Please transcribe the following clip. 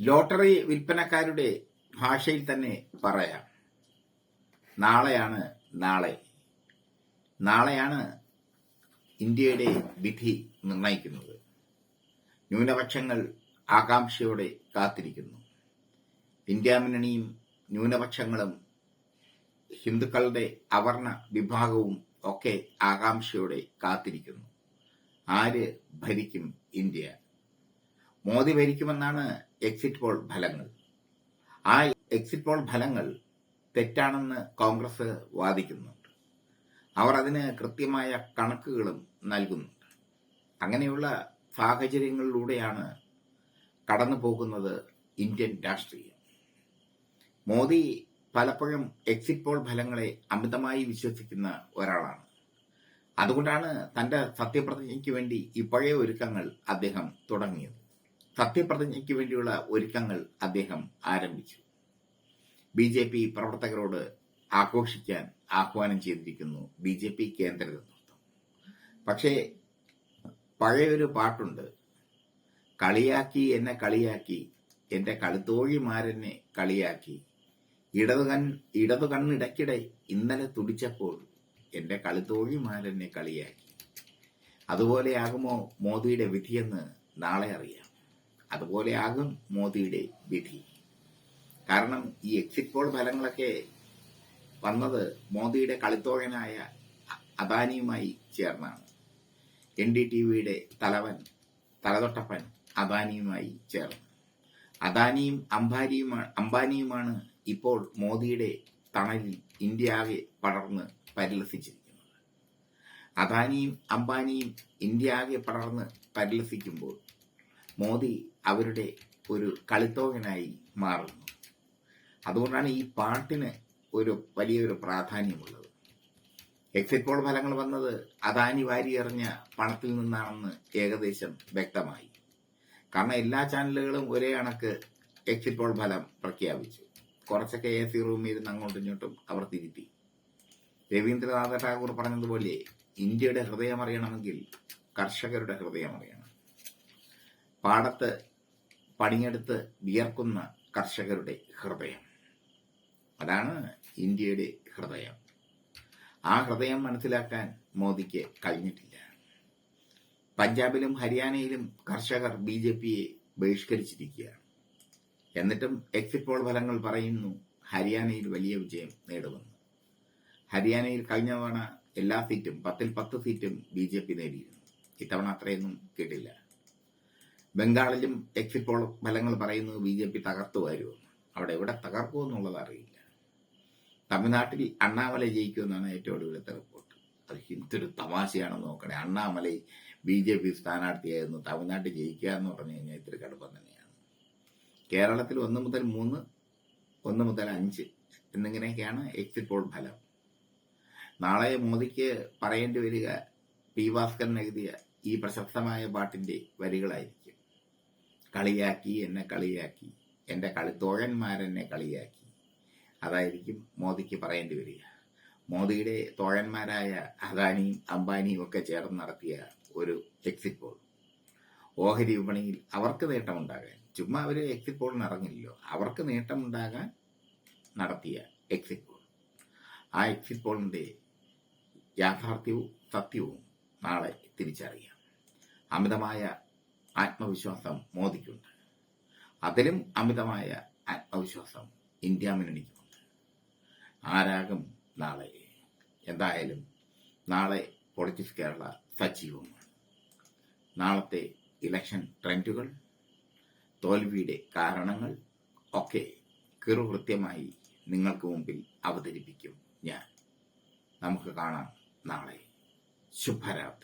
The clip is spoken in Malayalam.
ലോട്ടറി വിൽപ്പനക്കാരുടെ ഭാഷയിൽ തന്നെ പറയാം. നാളെയാണ് നാളെ. നാളെയാണ് ഇന്ത്യയുടെ വിധി നിർണയിക്കുന്നത് ന്യൂനപക്ഷങ്ങൾ ആകാംക്ഷയോടെ കാത്തിരിക്കുന്നു. ഇന്ത്യ മുന്നണിയും ന്യൂനപക്ഷങ്ങളും ഹിന്ദുക്കളുടെ അവർണ വിഭാഗവും ഒക്കെ ആകാംക്ഷയോടെ കാത്തിരിക്കുന്നു. ആര് ഭരിക്കും ഇന്ത്യ? മോദി ഭരിക്കുമെന്നാണ് എക്സിറ്റ് പോൾ ഫലങ്ങൾ. ആ എക്സിറ്റ് പോൾ ഫലങ്ങൾ തെറ്റാണെന്ന് കോൺഗ്രസ് വാദിക്കുന്നുണ്ട്. അവർ അതിന് കൃത്യമായ കണക്കുകളും നൽകുന്നുണ്ട്. അങ്ങനെയുള്ള സാഹചര്യങ്ങളിലൂടെയാണ് കടന്നു പോകുന്നത് ഇന്ത്യൻ രാഷ്ട്രീയം. മോദി പലപ്പോഴും എക്സിറ്റ് പോൾ ഫലങ്ങളെ അമിതമായി വിശ്വസിക്കുന്ന ഒരാളാണ്. അതുകൊണ്ടാണ് തന്റെ സത്യപ്രതിജ്ഞയ്ക്ക് വേണ്ടി ഇപ്പോഴേ ഒരുക്കങ്ങൾ അദ്ദേഹം തുടങ്ങിയത്. സത്യപ്രതിജ്ഞയ്ക്ക് വേണ്ടിയുള്ള ഒരുക്കങ്ങൾ അദ്ദേഹം ആരംഭിച്ചു. ബി ജെ പി പ്രവർത്തകരോട് ആഘോഷിക്കാൻ ആഹ്വാനം ചെയ്തിരിക്കുന്നു ബി ജെ പി കേന്ദ്ര നേതൃത്വം. പക്ഷേ പഴയൊരു പാട്ടുണ്ട്. കളിയാക്കി എന്നെ കളിയാക്കി എന്റെ കളുത്തോഴിമാരെന്നെ കളിയാക്കി. ഇടതു കൺ ഇടതു കണ്ണിടയ്ക്കിടെ ഇന്നലെ തുടിച്ചപ്പോൾ എന്റെ കളുത്തോഴിമാരെന്നെ കളിയാക്കി. അതുപോലെയാകുമോ മോദിയുടെ വിധിയെന്ന് നാളെ അറിയാം. അതുപോലെയാകും മോദിയുടെ വിധി. കാരണം ഈ എക്സിറ്റ് പോൾ ഫലങ്ങളൊക്കെ വന്നത് മോദിയുടെ കളിത്തോഴനായ അദാനിയുമായി ചേർന്നാണ്. എൻ ഡി ടി വിയുടെ തലവൻ തലതൊട്ടപ്പൻ അദാനിയുമായി ചേർന്നു. അദാനിയും അംബാനിയുമാണ് അംബാനിയുമാണ് ഇപ്പോൾ മോദിയുടെ തണലിൽ ഇന്ത്യ ആകെ പടർന്ന് പരിലസിച്ചിരിക്കുന്നത്. അദാനിയും അംബാനിയും ഇന്ത്യ ആകെ പടർന്ന് പരിലസിക്കുമ്പോൾ മോദി അവരുടെ ഒരു കളിത്തോകനായി മാറുന്നു. അതുകൊണ്ടാണ് ഈ പാട്ടിന് ഒരു വലിയൊരു പ്രാധാന്യമുള്ളത്. എക്സിറ്റ് പോൾ ഫലങ്ങൾ വന്നത് അദാനി വാരി എറിഞ്ഞ പണത്തിൽ നിന്നാണെന്ന് ഏകദേശം വ്യക്തമായി. കാരണം എല്ലാ ചാനലുകളും ഒരേ കണക്ക് എക്സിറ്റ് പോൾ ഫലം പ്രഖ്യാപിച്ചു. കുറച്ചൊക്കെ എ സി റൂമിൽ ഇരുന്ന് അങ്ങോട്ടും ഇങ്ങോട്ടും അവർ തിരുത്തി. രവീന്ദ്രനാഥ ടാഗോർ പറഞ്ഞതുപോലെ ഇന്ത്യയുടെ ഹൃദയം അറിയണമെങ്കിൽ കർഷകരുടെ ഹൃദയം അറിയണം. പാടത്ത് പണിയെടുത്ത് വിയർക്കുന്ന കർഷകരുടെ ഹൃദയം. അതാണ് ഇന്ത്യയുടെ ഹൃദയം. ആ ഹൃദയം മനസ്സിലാക്കാൻ മോദിക്ക് കഴിഞ്ഞിട്ടില്ല. പഞ്ചാബിലും ഹരിയാനയിലും കർഷകർ ബി ജെ പിയെ ബഹിഷ്കരിച്ചിരിക്കുകയാണ് എന്നിട്ടും എക്സിറ്റ് പോൾ ഫലങ്ങൾ പറയുന്നു ഹരിയാനയിൽ വലിയ വിജയം നേടുമെന്ന്. ഹരിയാനയിൽ കഴിഞ്ഞ തവണ എല്ലാ സീറ്റും പത്തിൽ പത്ത് സീറ്റും ബി ജെ പി നേടിയിരുന്നു. ഇത്തവണ അത്രയൊന്നും കിട്ടില്ല. ബംഗാളിലും എക്സിറ്റ് പോൾ ഫലങ്ങൾ പറയുന്നത് ബി ജെ പി തകർത്തു വരുമെന്ന് അവിടെ എവിടെ തകർക്കുമെന്നുള്ളത് അറിയില്ല. തമിഴ്നാട്ടിൽ അണ്ണാമലൈ ജയിക്കുമെന്നാണ് ഏറ്റവും ഒടുവിലത്തെ റിപ്പോർട്ട് അത് എന്തൊരു തമാശയാണെന്ന് നോക്കണേ. അണ്ണാമലൈ ബി ജെ പി സ്ഥാനാർത്ഥിയായിരുന്നു. തമിഴ്നാട്ടിൽ ജയിക്കുക എന്ന് പറഞ്ഞു കഴിഞ്ഞാൽ ഇത്തിരി കടുപ്പം തന്നെയാണ്. കേരളത്തിൽ ഒന്ന് മുതൽ മൂന്ന് ഒന്ന് മുതൽ അഞ്ച് എന്നിങ്ങനെയൊക്കെയാണ് എക്സിറ്റ് പോൾ ഫലം. നാളെ മോദിക്ക് പറയേണ്ടി വരിക പി ഭാസ്കരൻ എഴുതിയ ഈ പ്രശസ്തമായ പാട്ടിന്റെ വരികളായിരിക്കും. കളിയാക്കി എന്നെ കളിയാക്കി. എന്റെ കളിത്തോഴന്മാരെന്നെ കളിയാക്കി. അതായിരിക്കും മോദിക്ക് പറയേണ്ടി വരിക. മോദിയുടെ തോഴന്മാരായ അദാനിയും അംബാനിയും ഒക്കെ ചേർന്ന് നടത്തിയ ഒരു എക്സിറ്റ് പോൾ ഓഹരി വിപണിയിൽ അവർക്ക് നേട്ടമുണ്ടാകാൻ. ചുമ്മാ അവർ എക്സിറ്റ് പോളിന് ഇറങ്ങില്ലല്ലോ. അവർക്ക് നേട്ടമുണ്ടാകാൻ നടത്തിയ എക്സിറ്റ് പോൾ ആ എക്സിറ്റ് പോളിന്റെ യാഥാർത്ഥ്യവും സത്യവും നാളെ തിരിച്ചറിയാം. അമിതമായ ആത്മവിശ്വാസം മോദിക്കുണ്ട്. അതിലും അമിതമായ ആത്മവിശ്വാസം ഇന്ത്യ മുന്നണിക്കുമുണ്ട്. ആരാകും നാളെ? എന്തായാലും നാളെ പൊളിറ്റിക്സ് കേരള സജീവമാണ്. നാളത്തെ ഇലക്ഷൻ ട്രെൻഡുകൾ തോൽവിയുടെ കാരണങ്ങൾ ഒക്കെ കൃത്യമായി നിങ്ങൾക്ക് മുമ്പിൽ അവതരിപ്പിക്കും ഞാൻ. നമുക്ക് കാണാം നാളെ. ശുഭരാത്രി.